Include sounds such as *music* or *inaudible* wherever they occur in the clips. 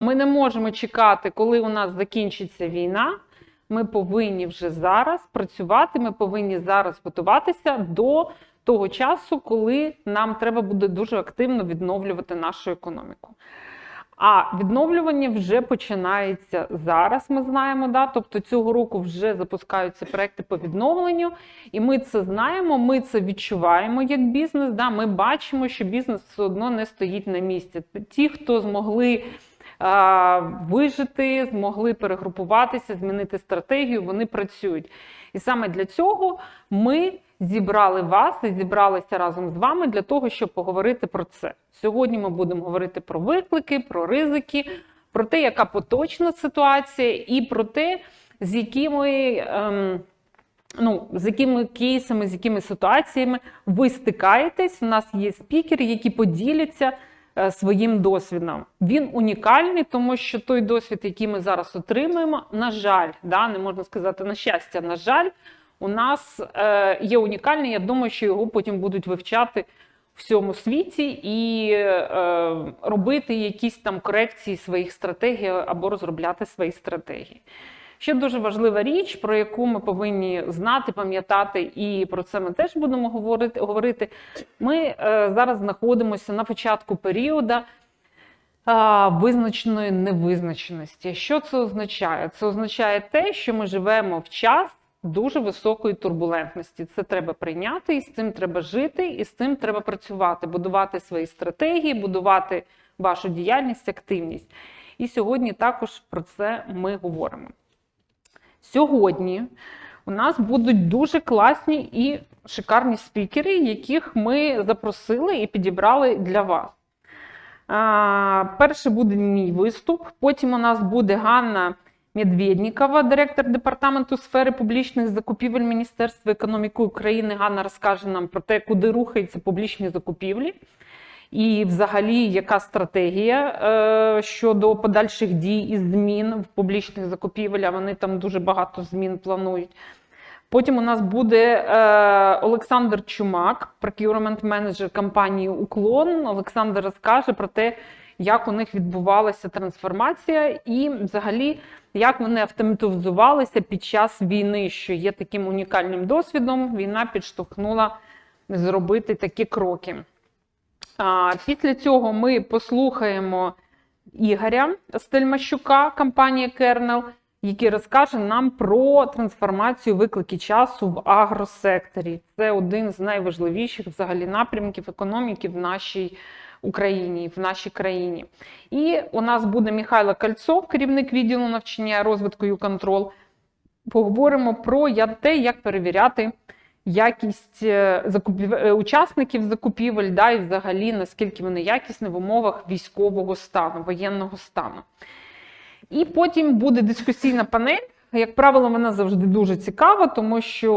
Ми не можемо чекати, коли у нас закінчиться війна. Ми повинні вже зараз працювати. Ми повинні зараз готуватися до того часу, коли нам треба буде дуже активно відновлювати нашу економіку. А відновлювання вже починається зараз. Ми знаємо, да? тобто цього року вже запускаються проекти по відновленню, і ми це знаємо. Ми це відчуваємо як бізнес. Да? Ми бачимо, що бізнес все одно не стоїть на місці. Ті, хто змогли вижити, змогли перегрупуватися, змінити стратегію, вони працюють. І саме для цього ми зібрали вас і зібралися разом з вами для того, щоб поговорити про це. Сьогодні ми будемо говорити про виклики, про ризики, про те, яка поточна ситуація, і про те, з якими. Ем, Ну, з якими кейсами, з якими ситуаціями ви стикаєтесь. У нас є спікери, які поділяться своїм досвідом. Він унікальний, тому що той досвід, який ми зараз отримуємо, на жаль, да, не можна сказати на щастя, на жаль, у нас е, є унікальний. Я думаю, що його потім будуть вивчати в всьому світі і е, робити якісь там корекції своїх стратегій або розробляти свої стратегії. Ще дуже важлива річ, про яку ми повинні знати, пам'ятати, і про це ми теж будемо говорити. говорити. Ми е, зараз знаходимося на початку періоду е, визначеної невизначеності. Що це означає? Це означає те, що ми живемо в час дуже високої турбулентності. Це треба прийняти, і з цим треба жити, і з цим треба працювати, будувати свої стратегії, будувати вашу діяльність, активність. І сьогодні також про це ми говоримо. Сьогодні у нас будуть дуже класні і шикарні спікери, яких ми запросили і підібрали для вас. Перший буде мій виступ. Потім у нас буде Ганна Медведнікова, директор департаменту сфери публічних закупівель Міністерства економіки України. Ганна розкаже нам про те, куди рухаються публічні закупівлі. І, взагалі, яка стратегія е, щодо подальших дій і змін в публічних закупівелях? Вони там дуже багато змін планують. Потім у нас буде е, Олександр Чумак, procurement менеджер компанії Уклон. Олександр розкаже про те, як у них відбувалася трансформація, і взагалі як вони автоматизувалися під час війни, що є таким унікальним досвідом. Війна підштовхнула зробити такі кроки. Після цього ми послухаємо Ігоря Стельмащука, компанія Кернел, який розкаже нам про трансформацію виклики часу в агросекторі. Це один з найважливіших взагалі напрямків економіки в нашій Україні, в нашій країні. І у нас буде Михайло Кальцов, керівник відділу навчання розвитку і контрол. Поговоримо про те, як перевіряти якість е, закупів... е, учасників закупівель, да, і взагалі наскільки вони якісні в умовах військового стану, воєнного стану. І потім буде дискусійна панель. Як правило, вона завжди дуже цікава, тому що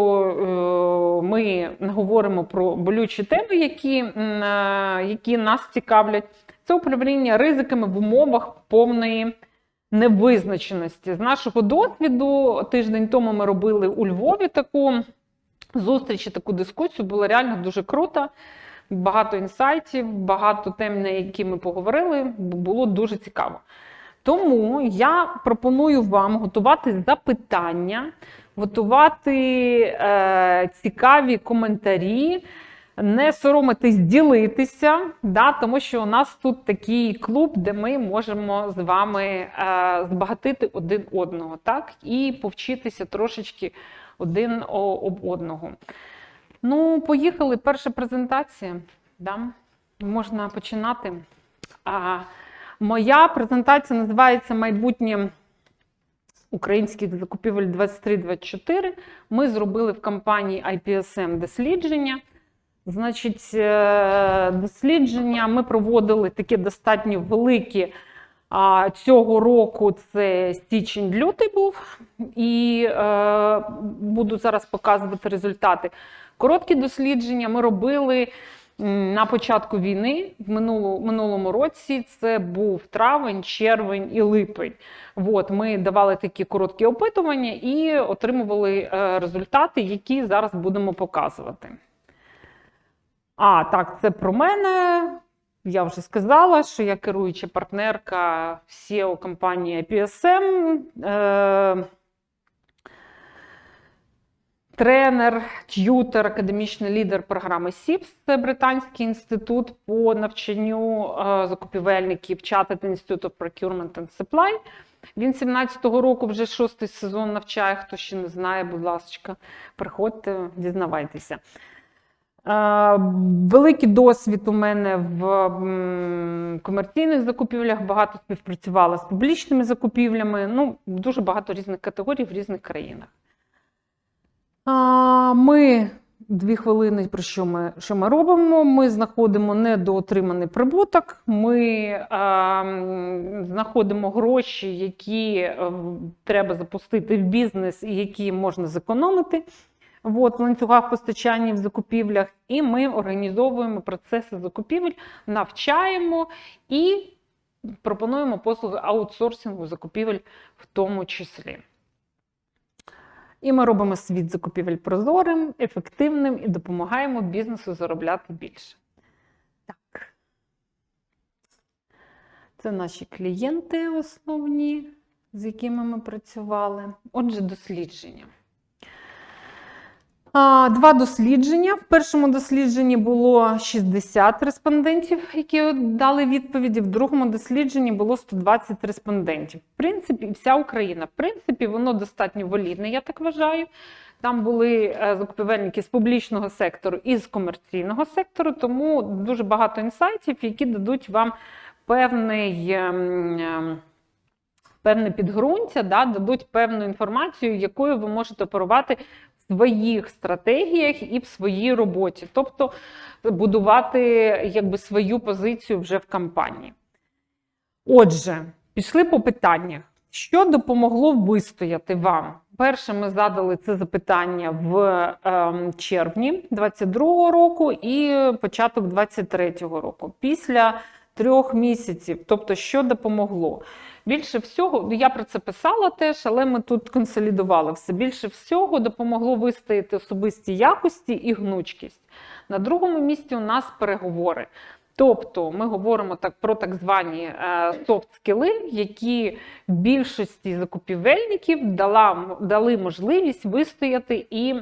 е, ми говоримо про болючі теми, які, е, які нас цікавлять. Це управління ризиками в умовах повної невизначеності. З нашого досвіду, тиждень тому ми робили у Львові таку зустріч, і таку дискусію. Було реально дуже круто. Багато інсайтів, багато тем, на які ми поговорили, було дуже цікаво. Тому я пропоную вам готувати запитання, готувати е, цікаві коментарі, не соромитись ділитися, да, тому що у нас тут такий клуб, де ми можемо з вами е, збагатити один одного, так, і повчитися трошечки один об одного. Ну, поїхали. Перша презентація. Да? Можна починати. А, Моя презентація називається Майбутнє українських закупівель 23-24. Ми зробили в компанії IPSM дослідження. Значить, е, дослідження ми проводили такі достатньо великі. А цього року це січень-лютий був, і е, буду зараз показувати результати. Короткі дослідження ми робили на початку війни в минулу, минулому році. Це був травень, червень і липень. От, ми давали такі короткі опитування і отримували е, результати, які зараз будемо показувати. А, так, це про мене. Я вже сказала, що я керуюча партнерка SEO компанії PSM. Е, Тренер, т'ютер, академічний лідер програми SIPS, це Британський інститут по навчанню е, закупівельників Chartered Institute of Procurement and Supply. Він 17-го року вже шостий сезон навчає. Хто ще не знає, будь ласка, приходьте, дізнавайтеся. Великий досвід у мене в комерційних закупівлях, багато співпрацювала з публічними закупівлями. Ну, дуже багато різних категорій в різних країнах. Ми дві хвилини про що ми, що ми робимо? Ми знаходимо недоотриманий прибуток, ми знаходимо гроші, які е, треба запустити в бізнес і які можна зекономити. В ланцюгах постачання в закупівлях, і ми організовуємо процеси закупівель, навчаємо і пропонуємо послуги аутсорсингу закупівель в тому числі. І ми робимо світ закупівель прозорим, ефективним і допомагаємо бізнесу заробляти більше. Так. Це наші клієнти основні, з якими ми працювали. Отже, дослідження. Два дослідження. В першому дослідженні було 60 респондентів, які дали відповіді. В другому дослідженні було 120 респондентів. В принципі, вся Україна. В принципі, воно достатньо валідне, я так вважаю. Там були е, закупівельники з публічного сектору і з комерційного сектору, тому дуже багато інсайтів, які дадуть вам певний. ем, ем, Певне підґрунтя, да, дадуть певну інформацію, якою ви можете оперувати своїх стратегіях і в своїй роботі, тобто будувати якби свою позицію вже в кампанії. Отже, пішли по питаннях. Що допомогло вистояти вам? Перше, ми задали це запитання в ем, червні 22-го року і початок 23-го року. Після трьох місяців, тобто, що допомогло? Більше всього, ну, я про це писала теж, але ми тут консолідували все. Більше всього допомогло вистояти особисті якості і гнучкість. На другому місці у нас переговори. Тобто ми говоримо так про так звані софт-скіли, які в більшості закупівельників дала, дали можливість вистояти і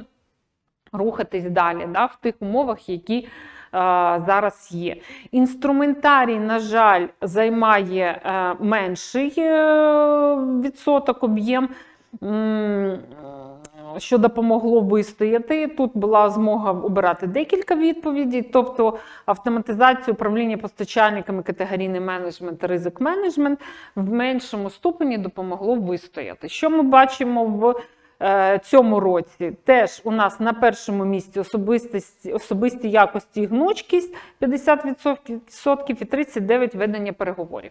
рухатись далі да, в тих умовах, які е, зараз є. Інструментарій, на жаль, займає е, менший е, відсоток об'єм. Що допомогло вистояти. Тут була змога обирати декілька відповідей, тобто автоматизація управління постачальниками, категорійний менеджмент, ризик менеджмент в меншому ступені допомогло вистояти. Що ми бачимо в е, цьому році? Теж у нас на першому місці особистості, особисті якості і гнучкість 50% і 39% ведення переговорів.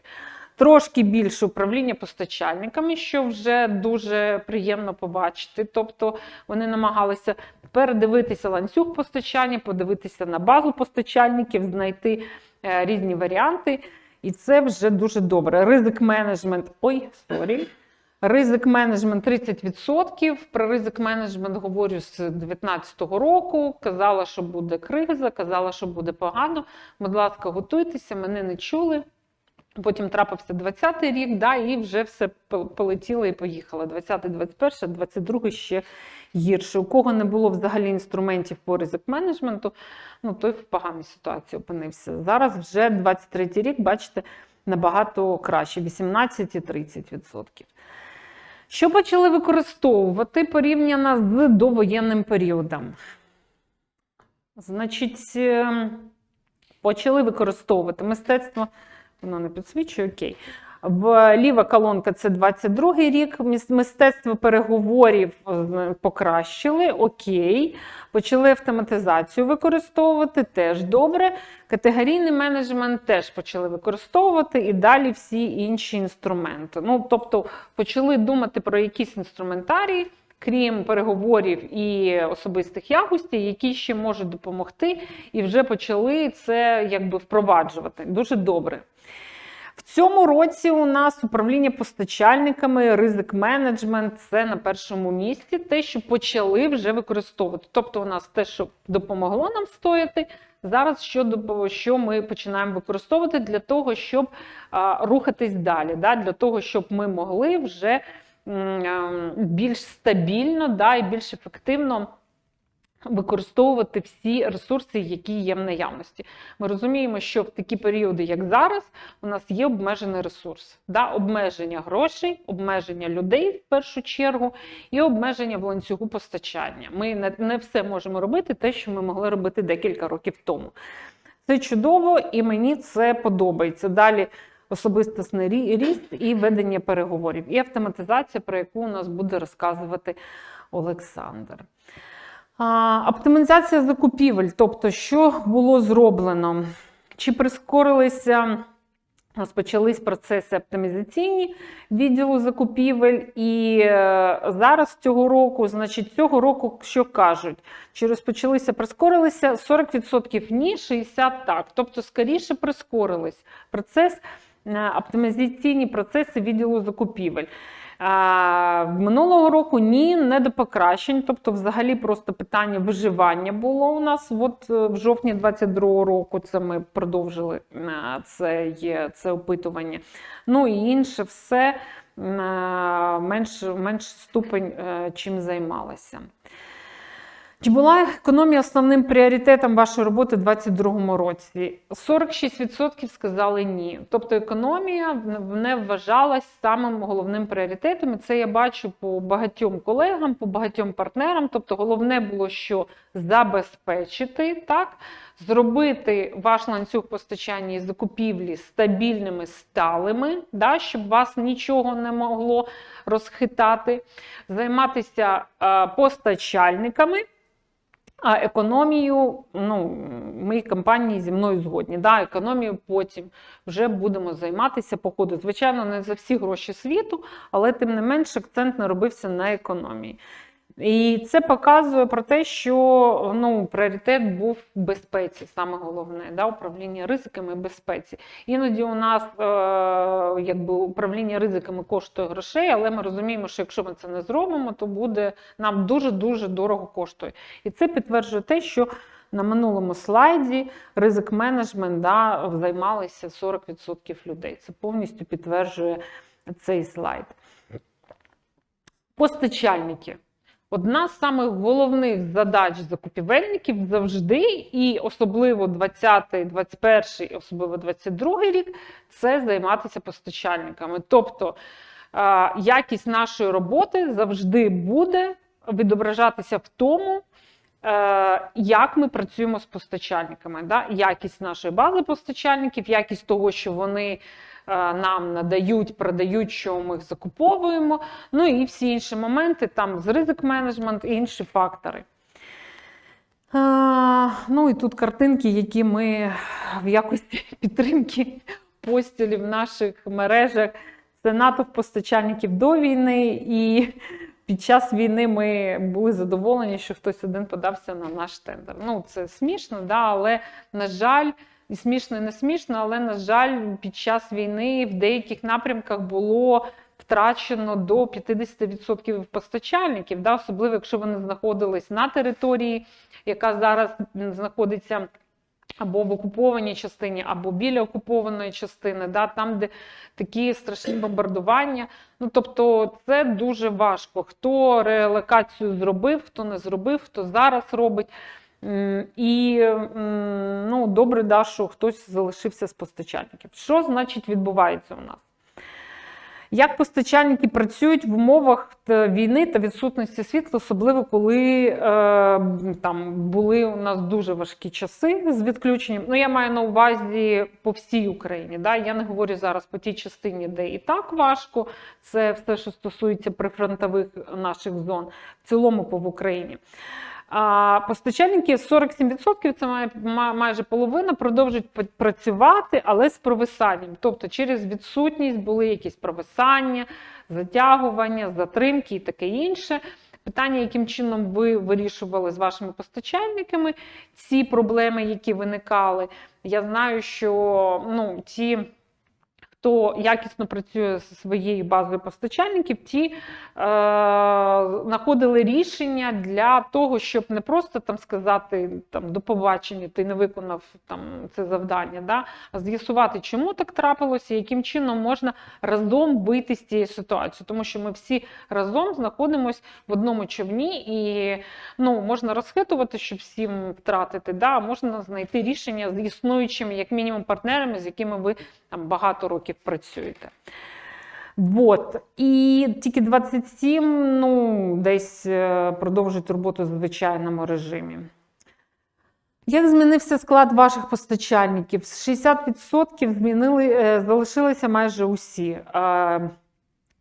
Трошки більше управління постачальниками, що вже дуже приємно побачити. Тобто вони намагалися передивитися ланцюг постачання, подивитися на базу постачальників, знайти е, різні варіанти. І це вже дуже добре. Ризик менеджмент. Ой, сорі. Ризик менеджмент 30%. Про ризик менеджмент говорю з 2019 року. Казала, що буде криза, казала, що буде погано. Будь ласка, готуйтеся, мене не чули. Потім трапився 20-й рік, да, і вже все полетіло і поїхало. 20-й, 21-й, 22-й ще гірше. У кого не було взагалі інструментів по ризик менеджменту, ну той в поганій ситуації опинився. Зараз вже 23-й рік, бачите, набагато краще 18 і 30%. Що почали використовувати порівняно з довоєнним періодом? Значить, ем, почали використовувати мистецтво. Воно не підсвічує, окей. В ліва колонка це 22-й рік. Мистецтво переговорів е, покращили, окей. Почали автоматизацію використовувати, теж добре. Категорійний менеджмент теж почали використовувати і далі всі інші інструменти. Ну, тобто почали думати про якісь інструментарії, крім переговорів і особистих якостей, які ще можуть допомогти, і вже почали це якби впроваджувати. Дуже добре. В цьому році у нас управління постачальниками, ризик менеджмент це на першому місці, те, що почали вже використовувати. Тобто, у нас те, що допомогло нам стояти, зараз що, що ми починаємо використовувати для того, щоб а, рухатись далі, да, для того, щоб ми могли вже м, ем, більш стабільно да, і більш ефективно використовувати всі ресурси, які є в наявності. Ми розуміємо, що в такі періоди, як зараз, у нас є обмежений ресурс, да? обмеження грошей, обмеження людей в першу чергу, і обмеження в ланцюгу постачання. Ми не, все можемо робити, те, що ми могли робити декілька років тому. Це чудово, і мені це подобається. Далі особистісний рі- ріст і ведення переговорів, і автоматизація, про яку у нас буде розказувати Олександр. Оптимізація закупівель, тобто, що було зроблено? Чи прискорилися, розпочались процеси оптимізаційні відділу закупівель, і е, зараз цього року, значить, цього року, що кажуть, чи розпочалися, прискорилися 40% ні, 60% так. Тобто, скоріше прискорились процес, е, оптимізаційні процеси відділу закупівель. Минулого року ні, не до покращень. Тобто, взагалі, просто питання виживання було у нас. От е, в жовтні 22-го року це ми продовжили е, це, є, це опитування. Ну і інше все е, менш, менш ступень, чим займалася. Чи була економія основним пріоритетом вашої роботи у 2022 році? 46% сказали ні. Тобто економія не вважалась самим головним пріоритетом. І це я бачу по багатьом колегам, по багатьом партнерам. Тобто, головне було, що забезпечити так, зробити ваш ланцюг постачання і закупівлі стабільними, сталими, да, щоб вас нічого не могло розхитати, займатися е, постачальниками. А економію, ну, ми компанії зі мною згодні. Да, економію потім вже будемо займатися по. Звичайно, не за всі гроші світу, але тим не менш акцент не робився на економії. І це показує про те, що ну, пріоритет був в безпеці, саме головне, да, управління ризиками і безпеці. Іноді у нас е, якби, управління ризиками коштує грошей, але ми розуміємо, що якщо ми це не зробимо, то буде нам дуже-дуже дорого коштує. І це підтверджує те, що на минулому слайді ризик менеджмент да, займалися 40% людей. Це повністю підтверджує цей слайд. Постачальники. Одна з самих головних задач закупівельників завжди, і особливо 20, 21, і особливо 22 рік, це займатися постачальниками. Тобто якість нашої роботи завжди буде відображатися в тому, е, як ми працюємо з постачальниками. Якість нашої бази постачальників, якість того, що вони нам надають, продають, що ми закуповуємо. Ну і всі інші моменти, там з ризик менеджмент і інші фактори. А, ну і тут картинки, які ми в якості *laughs* підтримки постілів в наших мережах. Це натовп постачальників до війни, і *laughs* під час війни ми були задоволені, що хтось один подався на наш тендер. Ну, це смішно, да, але, на жаль, і смішно, і не смішно, але, на жаль, під час війни в деяких напрямках було втрачено до 50% постачальників, да, особливо якщо вони знаходились на території, яка зараз знаходиться. Або в окупованій частині, або біля окупованої частини, да, там, де такі страшні бомбардування. Ну, тобто, це дуже важко. Хто релокацію зробив, хто не зробив, хто зараз робить. І ну, добре, да, що хтось залишився з постачальників. Що значить відбувається у нас? Як постачальники працюють в умовах війни та відсутності світла, особливо коли е, там були у нас дуже важкі часи з відключенням. Ну, я маю на увазі по всій Україні. Да? Я не говорю зараз по тій частині, де і так важко. Це все, що стосується прифронтових наших зон, в цілому по в Україні. А постачальники 47%, це має, майже половина, продовжують працювати, але з провисанням. Тобто через відсутність були якісь провисання, затягування, затримки і таке інше. Питання, яким чином ви вирішували з вашими постачальниками ці проблеми, які виникали. Я знаю, що ну, ті хто якісно працює зі своєю базою постачальників, ті е, знаходили рішення для того, щоб не просто там сказати там до побачення, ти не виконав там це завдання, да? а з'ясувати, чому так трапилося, яким чином можна разом вийти з цієї ситуації, тому що ми всі разом знаходимося в одному човні, і ну можна розхитувати, щоб всім втратити. Да? Можна знайти рішення з існуючими, як мінімум, партнерами, з якими ви там багато років працюєте. Вот. І тільки 27 ну, десь е, продовжують роботу в звичайному режимі. Як змінився склад ваших постачальників? З 60% змінили, е, залишилися майже усі. Е,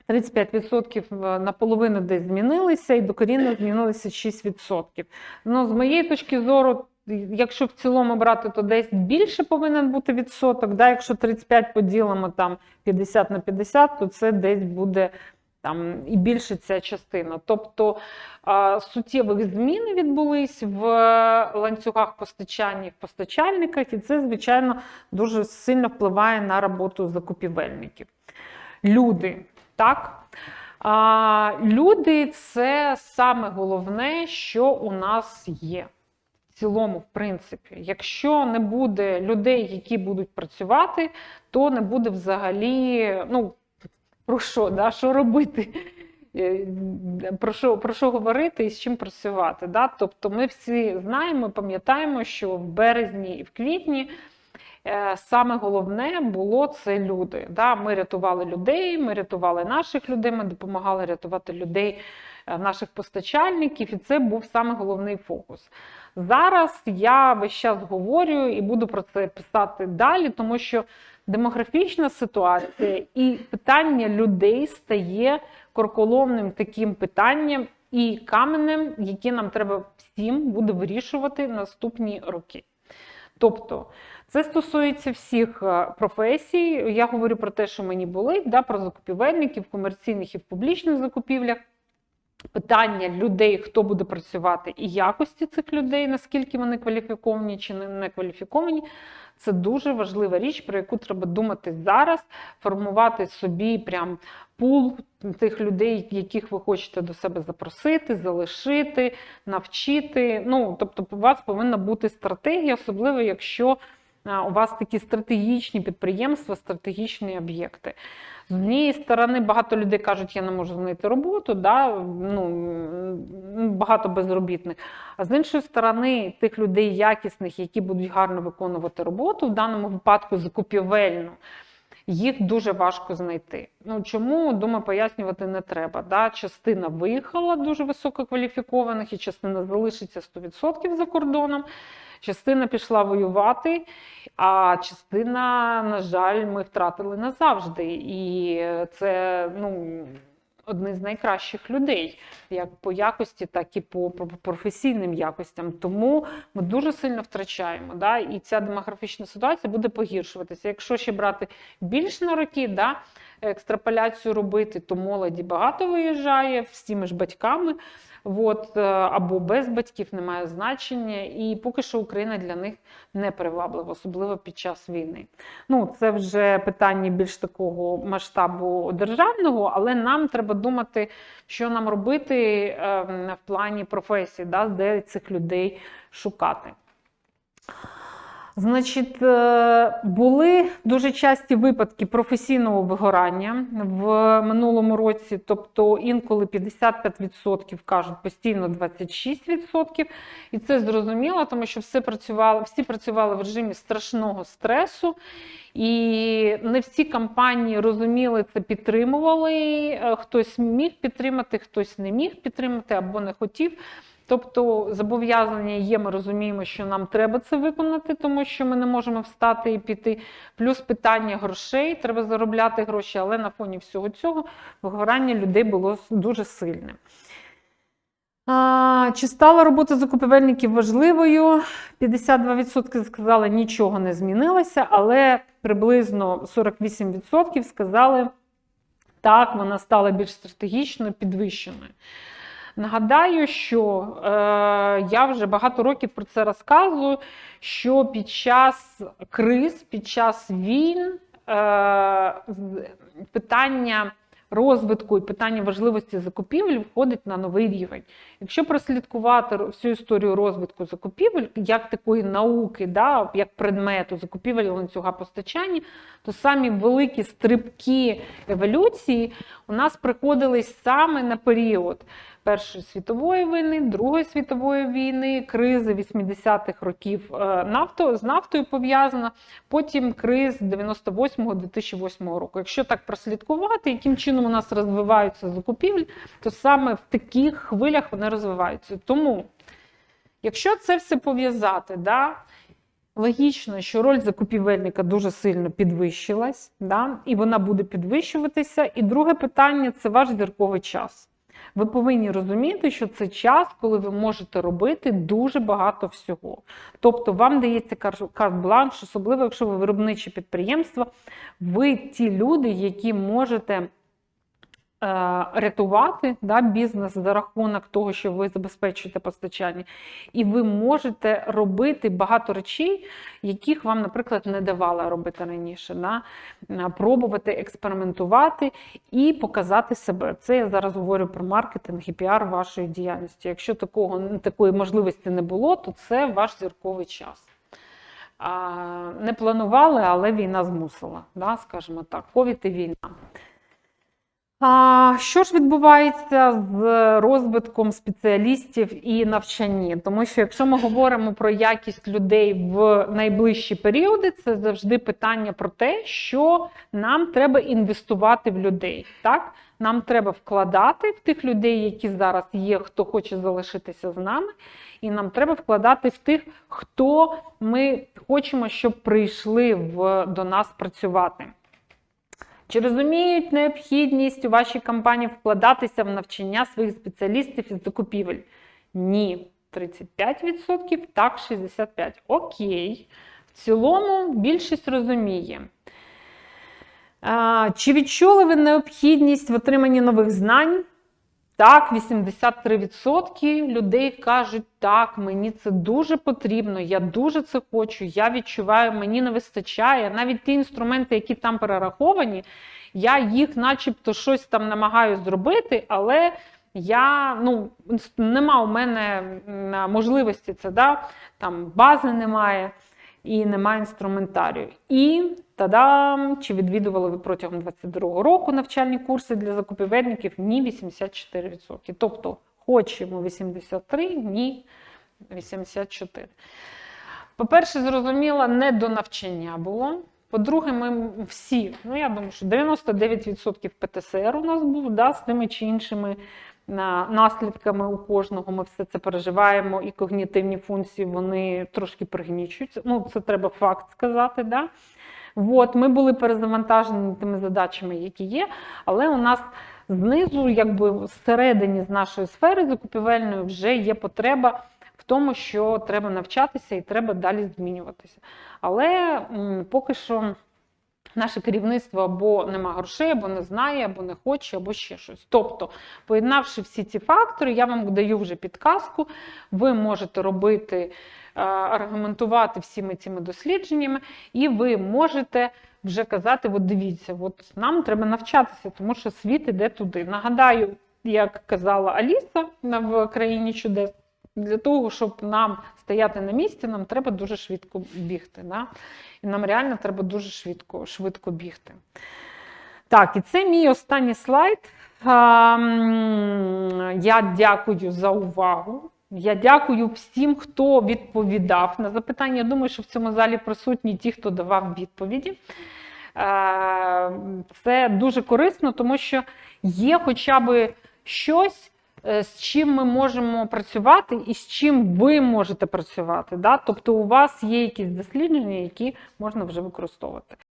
35% наполовину десь змінилися, і докорінно змінилися 6%. Ну, з моєї точки зору, якщо в цілому брати, то десь більше повинен бути відсоток. Да? Якщо 35 поділимо там 50 на 50, то це десь буде там і більше ця частина. Тобто суттєвих змін відбулись в ланцюгах постачання в постачальниках, і це, звичайно, дуже сильно впливає на роботу закупівельників. Люди, так? А, люди це саме головне, що у нас є. Цілому, в принципі, якщо не буде людей, які будуть працювати, то не буде взагалі, ну, про що, да, що робити, Е, про що, про що говорити і з чим працювати. Да? Тобто ми всі знаємо, пам'ятаємо, що в березні і в квітні е, саме головне було це люди. Да? Ми рятували людей, ми рятували наших людей, ми допомагали рятувати людей, е, наших постачальників, і це був саме головний фокус. Зараз я весь час говорю і буду про це писати далі, тому що демографічна ситуація і питання людей стає корколомним таким питанням і каменем, яке нам треба всім буде вирішувати наступні роки. Тобто, це стосується всіх е, професій. Я говорю про те, що мені болить, да, про закупівельників, комерційних і в публічних закупівлях. Питання людей, хто буде працювати, і якості цих людей, наскільки вони кваліфіковані чи не кваліфіковані, це дуже важлива річ, про яку треба думати зараз, формувати собі прям пул тих людей, яких ви хочете до себе запросити, залишити, навчити. Ну, тобто, у вас повинна бути стратегія, особливо якщо у вас такі стратегічні підприємства, стратегічні об'єкти. З однієї сторони, багато людей кажуть, я не можу знайти роботу, да? ну, багато безробітних. А з іншої сторони, тих людей якісних, які будуть гарно виконувати роботу, в даному випадку закупівельну, їх дуже важко знайти. Ну Чому, думаю, пояснювати не треба. Да? Частина виїхала дуже висококваліфікованих, і частина залишиться 100% за кордоном. Частина пішла воювати, а частина, на жаль, ми втратили назавжди. І це ну, одні з найкращих людей, як по якості, так і по професійним якостям. Тому ми дуже сильно втрачаємо. Да? І ця демографічна ситуація буде погіршуватися. Якщо ще брати більш на роки, да, екстраполяцію робити, то молоді багато виїжджає всіми ж батьками. От, е, або без батьків немає значення, і поки що Україна для них не приваблива, особливо під час війни. Ну, це вже питання більш такого масштабу державного, але нам треба думати, що нам робити ем, в плані професії, да, де цих людей шукати. Значить, е, були дуже часті випадки професійного вигорання в минулому році, тобто інколи 55% кажуть, постійно 26%. І це зрозуміло, тому що все працювало, всі працювали в режимі страшного стресу, і не всі компанії розуміли це, підтримували. Е, хтось міг підтримати, хтось не міг підтримати або не хотів. Тобто зобов'язання є, ми розуміємо, що нам треба це виконати, тому що ми не можемо встати і піти. Плюс питання грошей, треба заробляти гроші, але на фоні всього цього вигорання людей було дуже сильне. А, Чи стала робота закупівельників важливою? 52% сказали, нічого не змінилося, але приблизно 48% сказали, так, вона стала більш стратегічно підвищеною. Нагадаю, що е, я вже багато років про це розказую, що під час криз, під час війн з- питання розвитку і питання важливості закупівель входить на новий рівень. Якщо прослідкувати всю історію розвитку закупівель, як такої науки, да, як предмету закупівель ланцюга постачання, то самі великі стрибки еволюції у нас приходились саме на період Першої світової війни, Другої світової війни, кризи 80-х років е, нафто, з нафтою пов'язана, потім криз 98-2008 року. Якщо так прослідкувати, яким чином у нас розвиваються закупівлі, то саме в таких хвилях вони розвиваються. Тому, якщо це все пов'язати, да, логічно, що роль закупівельника дуже сильно підвищилась, да, і вона буде підвищуватися. І друге питання це ваш зірковий час. Ви повинні розуміти, що це час, коли ви можете робити дуже багато всього. Тобто вам дається кар- карт-бланш, особливо якщо ви виробниче підприємство, ви ті люди, які можете рятувати да, бізнес за рахунок того, що ви забезпечуєте постачання, і ви можете робити багато речей, яких вам, наприклад, не давала робити раніше. Да? Е, Пробувати експериментувати і показати себе. Це я зараз говорю про маркетинг і піар вашої діяльності. Якщо такого такої можливості не було, то це ваш зірковий час. А, не планували, але війна змусила, да, скажімо так, ковід і війна. А, що ж відбувається з розвитком спеціалістів і навчанні? Тому що якщо ми говоримо про якість людей в найближчі періоди, це завжди питання про те, що нам треба інвестувати в людей. Так? Нам треба вкладати в тих людей, які зараз є, хто хоче залишитися з нами, і нам треба вкладати в тих, хто ми хочемо, щоб прийшли в, до нас працювати. Чи розуміють необхідність у вашій компанії вкладатися в навчання своїх спеціалістів із закупівель? Ні. 35%, так, 65%. Окей. В цілому більшість розуміє. Чи відчули ви необхідність в отриманні нових знань? Так, 83% людей кажуть, так, мені це дуже потрібно, я дуже це хочу, я відчуваю, мені не вистачає. Навіть ті інструменти, які там перераховані, я їх начебто щось там намагаюся зробити, але я, ну, нема у мене можливості це, да? там бази немає і немає інструментарію. І Та-дам! Чи відвідували ви протягом 22-го року навчальні курси для закупівельників? Ні, 84%. Тобто хочемо 83, ні 84. По-перше, зрозуміло, не до навчання було. По-друге, ми всі, ну я думаю, що 99% ПТСР у нас був, да, з тими чи іншими наслідками у кожного. Ми все це переживаємо, і когнітивні функції вони трошки пригнічуються. Ну, це треба факт сказати. Да? От, ми були перезавантажені тими задачами, які є, але у нас знизу, якби всередині з нашої сфери закупівельної, вже є потреба в тому, що треба навчатися і треба далі змінюватися. Але м, поки що наше керівництво або нема грошей, або не знає, або не хоче, або ще щось. Тобто, поєднавши всі ці фактори, я вам даю вже підказку, ви можете робити, аргументувати всіми цими дослідженнями, і ви можете вже казати: от дивіться, от нам треба навчатися, тому що світ іде туди. Нагадаю, як казала Аліса в країні чудес. Для того, щоб нам стояти на місці, нам треба дуже швидко бігти. Да? І нам реально треба дуже швидко, швидко бігти. Так, і це мій останній слайд. Я дякую за увагу. Я дякую всім, хто відповідав на запитання. Я думаю, що в цьому залі присутні ті, хто давав відповіді. Е, Це дуже корисно, тому що є хоча б щось, е, з чим ми можемо працювати і з чим ви можете працювати. Тобто у вас є якісь дослідження, які можна вже використовувати.